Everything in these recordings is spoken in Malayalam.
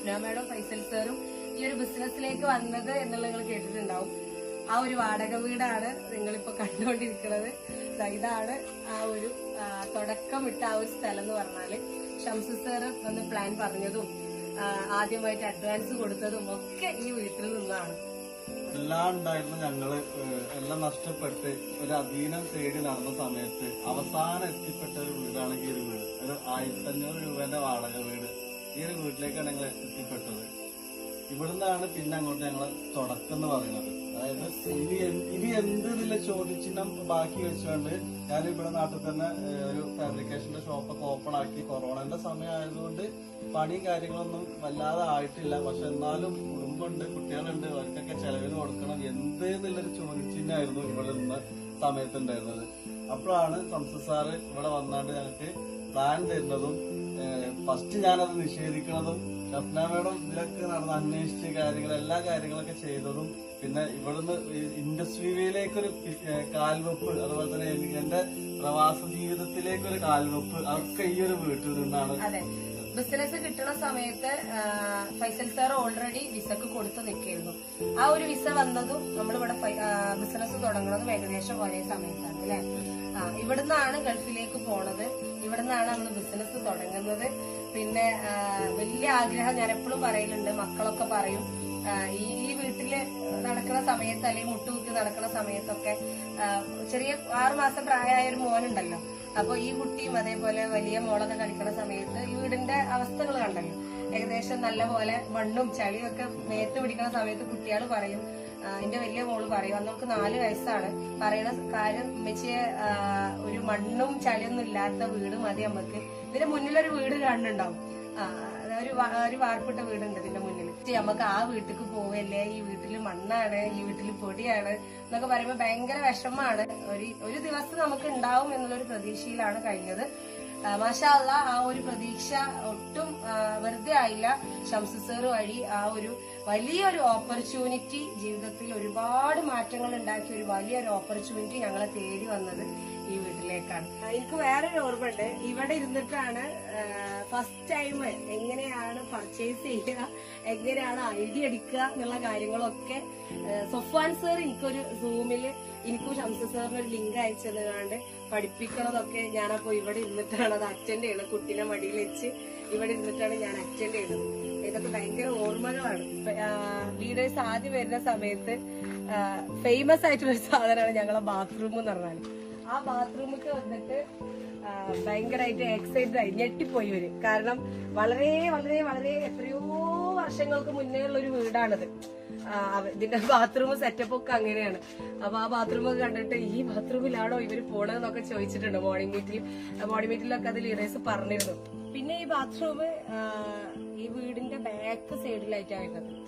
ഷഫ്ന മേഡം ഫൈസൽ സാറും ഈ ഒരു ബിസിനസ്സിലേക്ക് വന്നത് എന്നുള്ളത് നിങ്ങൾ കേട്ടിട്ടുണ്ടാവും. ആ ഒരു വാടക വീടാണ് നിങ്ങളിപ്പോ കണ്ടുകൊണ്ടിരിക്കുന്നത്. ഇതാണ് ആ ഒരു തുടക്കമിട്ട ആ ഒരു സ്ഥലം എന്ന് പറഞ്ഞാൽ. ഷംസു സാറ് വന്ന് പ്ലാൻ പറഞ്ഞതും ആദ്യമായിട്ട് അഡ്വാൻസ് കൊടുത്തതും ഒക്കെ ഈ വീട്ടിൽ നിന്നാണ്. എല്ലാം ഉണ്ടായിരുന്നു ഞങ്ങൾ എല്ലാം നഷ്ടപ്പെട്ട് ഒരു അധീനം തേടി നടന്ന സമയത്ത് അവസാനം എത്തിപ്പെട്ട ഒരു വീടാണെങ്കിൽ ഒരു വീട്. ഒരു ആയിരത്തി അഞ്ഞൂറ് രൂപന്റെ വാടക വീട്. ഈ ഒരു വീട്ടിലേക്കാണ് ഞങ്ങൾ എത്തിപ്പെട്ടത്. ഇവിടുന്നാണ് പിന്നെ അങ്ങോട്ട് ഞങ്ങൾ തുടക്കം എന്ന് പറയുന്നത്. അതായത് ഇനി ഇനി എന്ത് ഇതിലെ ചോദ്യചിഹ്നം ബാക്കി വെച്ചുകൊണ്ട് ഞാൻ ഇവിടെ നാട്ടിൽ തന്നെ ഒരു ഫാബ്രിക്കേഷന്റെ ഷോപ്പൊക്കെ ഓപ്പൺ ആക്കി. കൊറോണന്റെ സമയമായതുകൊണ്ട് പണിയും കാര്യങ്ങളൊന്നും വല്ലാതെ ആയിട്ടില്ല. പക്ഷെ എന്നാലും കുടുംബമുണ്ട് കുട്ടികളുണ്ട് അവർക്കൊക്കെ ചെലവിന് കൊടുക്കണം. എന്ത് എന്നുള്ളൊരു ചോദ്യചിഹ്നമായിരുന്നു ഇവിടെ നിന്ന് സമയത്തുണ്ടായിരുന്നത്. അപ്പോഴാണ് സംസദ് സാറ് ഇവിടെ വന്നാണ്ട് ഞങ്ങൾക്ക് പ്ലാൻ തരുന്നതും ഫസ്റ്റ് ഞാനത് നിഷേധിക്കുന്നതും ഷഫ്ന മേഡം ഇതിലൊക്കെ നടന്ന് അന്വേഷിച്ച് കാര്യങ്ങൾ എല്ലാ കാര്യങ്ങളൊക്കെ ചെയ്തതും പിന്നെ ഇവിടുന്ന് ഇൻഡസ്ട്രിയിലേക്കൊരു കാൽവെപ്പ് അതുപോലെ തന്നെ എന്റെ പ്രവാസ ജീവിതത്തിലേക്കൊരു കാൽവെപ്പ് അതൊക്കെ ഈ ഒരു വീട്ടിൽ നിന്നാണ്. ബിസിനസ് കിട്ടുന്ന സമയത്ത് ഫൈസൽ സാർ ഓൾറെഡി വിസക്ക് കൊടുത്തു നിൽക്കായിരുന്നു ആ ഒരു വിസ വന്നതും നമ്മളിവിടെ ബിസിനസ് തുടങ്ങുന്നതും ഏകദേശം ഒരേ സമയത്താണ് അല്ലെ? ഇവിടുന്നാണ് ഗൾഫിലേക്ക് പോണത്. ഇവിടുന്നാണ് നമ്മൾ ബിസിനസ് തുടങ്ങുന്നത്. പിന്നെ വലിയ ആഗ്രഹം ഞാൻ എപ്പോഴും പറയലുണ്ട് മക്കളൊക്കെ പറയും ഈ ഈ വീട്ടിൽ നടക്കുന്ന സമയത്ത് അല്ലെങ്കിൽ മുട്ടുകുത്തി നടക്കുന്ന സമയത്തൊക്കെ ചെറിയ ആറുമാസം പ്രായമായ ഒരു മോനുണ്ടല്ലോ. അപ്പൊ ഈ കുട്ടിയും അതേപോലെ വലിയ മോളൊക്കെ കളിക്കുന്ന സമയത്ത് ഈ വീടിന്റെ അവസ്ഥകൾ കണ്ടല്ലോ. ഏകദേശം നല്ല പോലെ മണ്ണും ചളിയും ഒക്കെ മേത്ത് പിടിക്കുന്ന സമയത്ത് കുട്ടികൾ പറയും എന്റെ വലിയ മോൾ പറയും അന്നവർക്ക് നാല് വയസ്സാണ്. പറയുന്ന കാര്യം ഉമ്മച്ചിയെ ഒരു മണ്ണും ചളിയൊന്നും ഇല്ലാത്ത വീട് മതി നമുക്ക് ഇതിന്റെ മുന്നിലൊരു വീട് കാണുന്നുണ്ടാവും. ഒരു ഒരു വാർപ്പിട്ട വീടുണ്ട് ഇതിന്റെ മുന്നിൽ നമുക്ക് ആ വീട്ടിലേക്ക് പോവല്ലേ? ഈ വീട്ടിൽ മണ്ണാണ് ഈ വീട്ടിൽ പൊടിയാണ് എന്നൊക്കെ പറയുമ്പോൾ ഭയങ്കര വിഷമാണ് ഒരു ഒരു ദിവസം നമുക്ക് ഉണ്ടാവും എന്നുള്ളൊരു പ്രതീക്ഷയിലാണ് കഴിഞ്ഞത്. മാഷാല്ല ആ ഒരു പ്രതീക്ഷ ഒട്ടും വെറുതെ ആയില്ല. ഷംസു സർ വഴി ആ ഒരു വലിയൊരു ഓപ്പർച്യൂണിറ്റി ജീവിതത്തിൽ ഒരുപാട് മാറ്റങ്ങൾ ഉണ്ടാക്കിയ ഒരു വലിയൊരു ഓപ്പർച്യൂണിറ്റി ഞങ്ങളെ തേടി വന്നത്. ഈ വീട്ടിലേക്കാണ്. എനിക്ക് വേറൊരു ഓർമ്മയുണ്ട്. ഇവിടെ ഇരുന്നിട്ടാണ് ഫസ്റ്റ് ടൈം എങ്ങനെയാണ് പർച്ചേസ് ചെയ്യുക എങ്ങനെയാണ് ഐഡിയ എടുക്കുക എന്നുള്ള കാര്യങ്ങളൊക്കെ സൊഫാൻ സർ എനിക്കൊരു സൂമിൽ എനിക്കും ശംസ സാറിന് ഒരു ലിങ്ക് അയച്ചെന്നുകാണ്ട് പഠിപ്പിക്കണതൊക്കെ ഞാനപ്പോ ഇവിടെ ഇരുന്നിട്ടാണ്. അത് അറ്റൻഡ് ചെയ്യുന്നത് കുട്ടീനെ മടിയിൽ വെച്ച് ഇവിടെ ഇരുന്നിട്ടാണ് ഞാൻ അറ്റൻഡ് ചെയ്യുന്നത് ഇതൊക്കെ ഭയങ്കര ഓർമ്മകളാണ്. ലീഡേഴ്സ് ആദ്യം വരുന്ന സമയത്ത് ഫേമസ് ആയിട്ടുള്ള ഒരു സാധനമാണ് ഞങ്ങളെ ബാത്റൂം എന്ന് പറഞ്ഞാൽ ആ ബാത്റൂമിക്ക് വന്നിട്ട് ഭയങ്കരമായിട്ട് എക്സൈറ്റഡ് ആയി ഞെട്ടിപ്പോയി ഇവർ. കാരണം വളരെ വളരെ വളരെ എത്രയോ വർഷങ്ങൾക്ക് മുന്നേ ഉള്ള ഒരു വീടാണിത്. ഇതിന്റെ ബാത്റൂം സെറ്റപ്പ് ഒക്കെ അങ്ങനെയാണ്. അപ്പൊ ആ ബാത്റൂം ഒക്കെ കണ്ടിട്ട് ഈ ബാത്റൂമിലാണോ ഇവർ പോണതെന്നൊക്കെ ചോദിച്ചിട്ടുണ്ട് മോർണിംഗ് മീറ്റിൽ മോർണിംഗ് മീറ്റിലൊക്കെ അത് ലീഡേഴ്സ് പറഞ്ഞിരുന്നു. പിന്നെ ഈ ബാത്റൂം ഈ വീടിന്റെ ബാക്ക് സൈഡിലായിട്ടാണ് വരുന്നത്.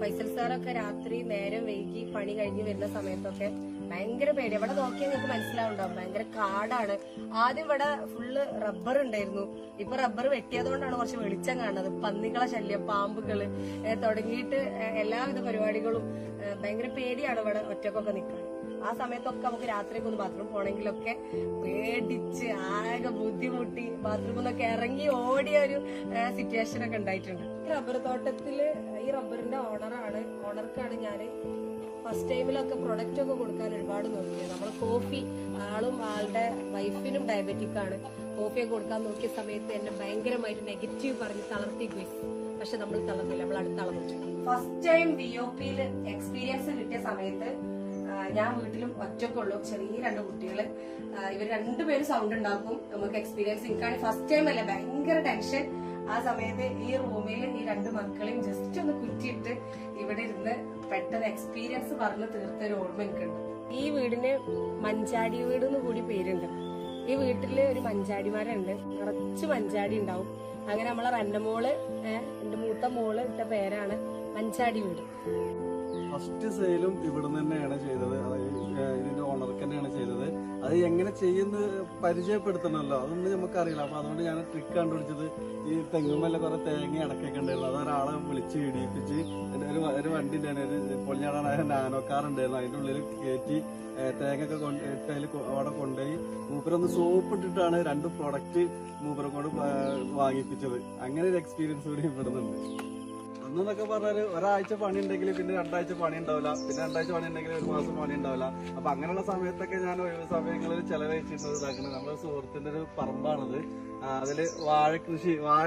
ഫൈസൽ സാറൊക്കെ രാത്രി നേരം വൈകി പണി കഴിഞ്ഞ് വരുന്ന സമയത്തൊക്കെ ഭയങ്കര പേടി. അവിടെ നോക്കിയാൽ നിങ്ങൾക്ക് മനസ്സിലാവുണ്ടാവും. ഭയങ്കര കാടാണ്. ആദ്യം ഇവിടെ ഫുള്ള് റബ്ബർ ഉണ്ടായിരുന്നു. ഇപ്പൊ റബ്ബർ വെട്ടിയതുകൊണ്ടാണ് കുറച്ച് വെളിച്ചം കാണുന്നത്. പന്നികളെ ശല്യം പാമ്പുകൾ തുടങ്ങിയിട്ട് എല്ലാവിധ പരിപാടികളും ഭയങ്കര പേടിയാണ് ഇവിടെ ഒറ്റക്കൊക്കെ നിൽക്കുന്നത് ആ സമയത്തൊക്കെ നമുക്ക് രാത്രിയൊക്കെ ഒന്ന് ബാത്റൂം പോണെങ്കിലൊക്കെ പേടിച്ച് ആകെ ബുദ്ധിമുട്ടി ബാത്റൂമിൽ നിന്നൊക്കെ ഇറങ്ങി ഓടിയ ഒരു സിറ്റുവേഷൻ ഒക്കെ ഉണ്ടായിട്ടുണ്ട്. റബ്ബർ തോട്ടത്തിൽ ഈ റബ്ബറിന്റെ ഓണറാണ് ഓണർക്കാണ് ഞാൻ ഫസ്റ്റ് ടൈമിലൊക്കെ പ്രൊഡക്റ്റ് ഒക്കെ കൊടുക്കാൻ ഒരുപാട് നോക്കിയത് നമ്മൾ കോഫി ആളും ആളുടെ വൈഫിനും ഡയബറ്റിക് ആണ്. കോഫി ഒക്കെ കൊടുക്കാൻ നോക്കിയ സമയത്ത് എന്നെ ഭയങ്കരമായിട്ട് നെഗറ്റീവ് പറഞ്ഞ് തളർത്തി പോയി പക്ഷെ നമ്മൾ തളർന്നില്ല നമ്മൾ അടുത്ത് തളർന്നു. ഫസ്റ്റ് ടൈം ബി ഒ പിയിൽ എക്സ്പീരിയൻസ് കിട്ടിയ സമയത്ത് ഞാൻ വീട്ടിലും ഒറ്റക്കുള്ളൂ ചെറിയ രണ്ട് കുട്ടികൾ ഇവർ രണ്ടുപേരും സൗണ്ട് ഉണ്ടാക്കും. നമുക്ക് എക്സ്പീരിയൻസ് എനിക്കാണ് ഫസ്റ്റ് ടൈം അല്ലേ ഭയങ്കര ടെൻഷൻ ആ സമയത്ത് ഈ റൂമിൽ ഈ രണ്ട് മക്കളെയും ജസ്റ്റ് ഒന്ന് കുറ്റിയിട്ട് ഇവിടെ ഇരുന്ന് പെട്ടെന്ന് എക്സ്പീരിയൻസ് പറഞ്ഞ് തീർത്തൊരു ഓർമ്മ എനിക്കുണ്ട്. ഈ വീടിന് മഞ്ചാടി വീട് എന്ന് കൂടി പേരുണ്ട്. ഈ വീട്ടിൽ ഒരു മഞ്ചാടിമാരുണ്ട് നിറച്ച് മഞ്ചാടി ഉണ്ടാവും. അങ്ങനെ നമ്മളെ റന്നമോൾ എന്റെ മൂത്ത മോൾ ഇട്ട പേരാണ് മഞ്ചാടി വീട്. ഫസ്റ്റ് സെയിലും ഇവിടെ തന്നെയാണ് ചെയ്തത്. അതായത് ഇതിന്റെ ഓണർക്ക് തന്നെയാണ് ചെയ്തത്. അത് എങ്ങനെ ചെയ്യുന്ന പരിചയപ്പെടുത്തണമല്ലോ? അതൊന്നും നമുക്കറിയില്ല. അപ്പൊ അതുകൊണ്ട് ഞാൻ ട്രിക്ക് കണ്ടുപിടിച്ചത് ഈ തെങ്ങുമല്ല കുറെ തേങ്ങ അടക്കൊക്കെ ഉണ്ടായിരുന്നു അത് ഒരാളെ വിളിച്ച് ഇടിയിപ്പിച്ച് ഒരു ഒരു- വണ്ടി ഉണ്ടായിരുന്നു. ഒരു പൊളിഞ്ഞാടാനായ നാനോ കാർ ഉണ്ടായിരുന്നു. അതിന്റെ ഉള്ളിൽ കയറ്റി തേങ്ങ ഒക്കെ കൊണ്ട് ഇട്ട് അതിൽ കൊ- അവിടെ കൊണ്ടുപോയി. മൂപ്പരൊന്ന് സോപ്പ് ഇട്ടിട്ടാണ് രണ്ട് പ്രൊഡക്റ്റ് മൂപ്പരെ കൊണ്ട് വാങ്ങിപ്പിച്ചത്. അങ്ങനെ ഒരു എക്സ്പീരിയൻസ് കൂടി ഇവിടുന്നുണ്ട് അന്നെന്നൊക്കെ പറഞ്ഞാൽ ഒരാഴ്ച പണി ഉണ്ടെങ്കിൽ പിന്നെ രണ്ടാഴ്ച പണി ഉണ്ടാവില്ല പിന്നെ രണ്ടാഴ്ച പണി ഉണ്ടെങ്കിൽ ഒരു മാസം പണി ഉണ്ടാവില്ല അപ്പൊ അങ്ങനെയുള്ള സമയത്തൊക്കെ ഞാൻ ഒഴിവ് സമയങ്ങളിൽ ചെലവഴിച്ചിരുന്നത് ഇതാക്കുന്നത് നമ്മുടെ സുഹൃത്തിന്റെ ഒരു പറമ്പാണത്. അതിൽ വാഴ കൃഷി വാഴ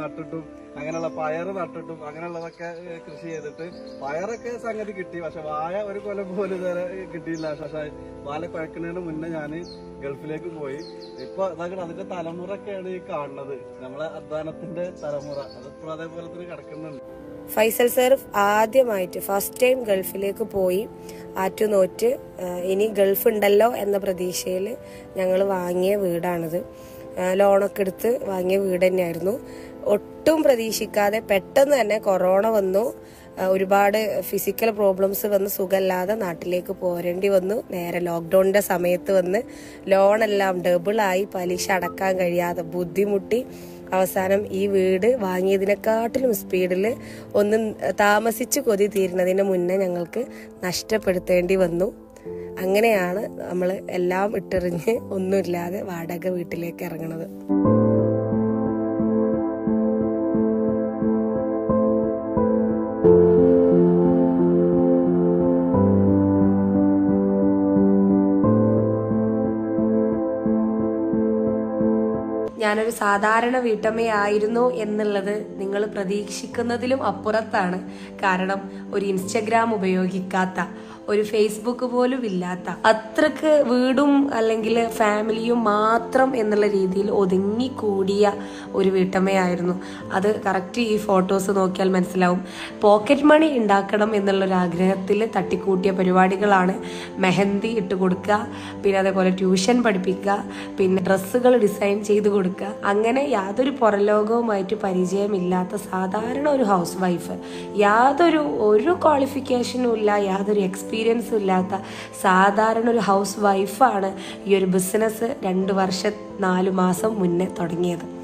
നട്ടിട്ടും അങ്ങനെയുള്ള പയറ് നട്ടിട്ടും അങ്ങനെയുള്ളതൊക്കെ കൃഷി ചെയ്തിട്ട് പയറൊക്കെ സംഗതി കിട്ടി. പക്ഷെ വാഴ ഒരു കൊല്ലം പോലും ഇതുവരെ കിട്ടിയില്ല. പക്ഷെ വാഴ കുഴക്കുന്നതിന് മുന്നേ ഞാൻ ഗൾഫിലേക്ക് പോയി. ഇപ്പൊ അതൊക്കെ അതിന്റെ തലമുറൊക്കെയാണ് ഈ കാണുന്നത്. നമ്മളെ അധ്വാനത്തിന്റെ തലമുറ. അതിപ്പോ അതേപോലെ തന്നെ കിടക്കുന്നുണ്ട്. ഫൈസൽ സാർ ആദ്യമായിട്ട് ഫസ്റ്റ് ടൈം ഗൾഫിലേക്ക് പോയി ആറ്റുനോറ്റ് ഇനി ഗൾഫ് ഉണ്ടല്ലോ എന്ന പ്രതീക്ഷയിൽ ഞങ്ങൾ വാങ്ങിയ വീടാണിത്. ലോണൊക്കെ എടുത്ത് വാങ്ങിയ വീട് തന്നെയായിരുന്നു. ഒട്ടും പ്രതീക്ഷിക്കാതെ പെട്ടെന്ന് തന്നെ കൊറോണ വന്നു. ഒരുപാട് ഫിസിക്കൽ പ്രോബ്ലംസ് വന്ന് സുഖമില്ലാതെ നാട്ടിലേക്ക് പോരേണ്ടി വന്നു. നേരെ ലോക്ക്ഡൌണിന്റെ സമയത്ത് വന്ന് ലോണെല്ലാം ഡബിളായി പലിശ അടക്കാൻ കഴിയാതെ ബുദ്ധിമുട്ടി. അവസാനം ഈ വീട് വാങ്ങിയതിനെക്കാട്ടിലും സ്പീഡിൽ ഒന്ന് താമസിച്ച് കൊതി തീരുന്നതിന് മുന്നേ ഞങ്ങൾക്ക് നഷ്ടപ്പെടുത്തേണ്ടി വന്നു. അങ്ങനെയാണ് നമ്മൾ എല്ലാം ഇട്ടെറിഞ്ഞ് ഒന്നുമില്ലാതെ വാടക വീട്ടിലേക്ക് ഇറങ്ങുന്നത് ഞാനൊരു സാധാരണ വീട്ടമ്മയായിരുന്നു എന്നുള്ളത് നിങ്ങൾ പ്രതീക്ഷിക്കുന്നതിലും അപ്പുറത്താണ്. കാരണം ഒരു ഇൻസ്റ്റഗ്രാം ഉപയോഗിക്കാത്ത ഒരു ഫേസ്ബുക്ക് പോലും ഇല്ലാത്ത അത്രയ്ക്ക് വീടും അല്ലെങ്കിൽ ഫാമിലിയും മാത്രം എന്നുള്ള രീതിയിൽ ഒതുങ്ങിക്കൂടിയ ഒരു വീട്ടമ്മയായിരുന്നു. അത് കറക്റ്റ് ഈ ഫോട്ടോസ് നോക്കിയാൽ മനസ്സിലാവും. പോക്കറ്റ് മണി ഉണ്ടാക്കണം എന്നുള്ളൊരു ആഗ്രഹത്തിൽ തട്ടിക്കൂട്ടിയ പരിപാടികളാണ് മെഹന്തി ഇട്ട് കൊടുക്കുക പിന്നെ അതേപോലെ ട്യൂഷൻ പഠിപ്പിക്കുക പിന്നെ ഡ്രസ്സുകൾ ഡിസൈൻ ചെയ്ത് കൊടുക്കുക അങ്ങനെ യാതൊരു പുറലോകവുമായിട്ട് പരിചയമില്ലാത്ത സാധാരണ ഒരു ഹൗസ് വൈഫ് യാതൊരു ഒരു ക്വാളിഫിക്കേഷനും ഇല്ല യാതൊരു എക്സ്പീരിയൻസും ഇല്ലാത്ത സാധാരണ ഒരു ഹൗസ് വൈഫാണ് ഈ ഒരു ബിസിനസ് രണ്ട് വർഷം നാല് മാസം മുന്നേ തുടങ്ങിയത്.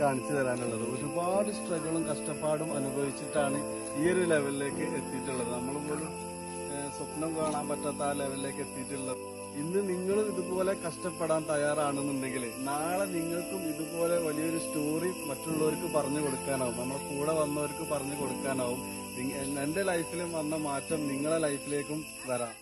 കാണിച്ചു തരാനുള്ളത്. ഒരുപാട് സ്ട്രഗിളും കഷ്ടപ്പാടും അനുഭവിച്ചിട്ടാണ് ഈ ഒരു ലെവലിലേക്ക് എത്തിയിട്ടുള്ളത്. നമ്മൾ പോലും സ്വപ്നം കാണാൻ പറ്റാത്ത ആ ലെവലിലേക്ക് എത്തിയിട്ടുള്ളത്. ഇന്ന് നിങ്ങൾ ഇതുപോലെ കഷ്ടപ്പെടാൻ തയ്യാറാണെന്നുണ്ടെങ്കിൽ നാളെ നിങ്ങൾക്കും ഇതുപോലെ വലിയൊരു സ്റ്റോറി മറ്റുള്ളവർക്ക് പറഞ്ഞു കൊടുക്കാനാവും. നമ്മുടെ കൂടെ വന്നവർക്ക് പറഞ്ഞു കൊടുക്കാനാവും. എന്റെ ലൈഫിലും വന്ന മാറ്റം നിങ്ങളെ ലൈഫിലേക്കും വരാം.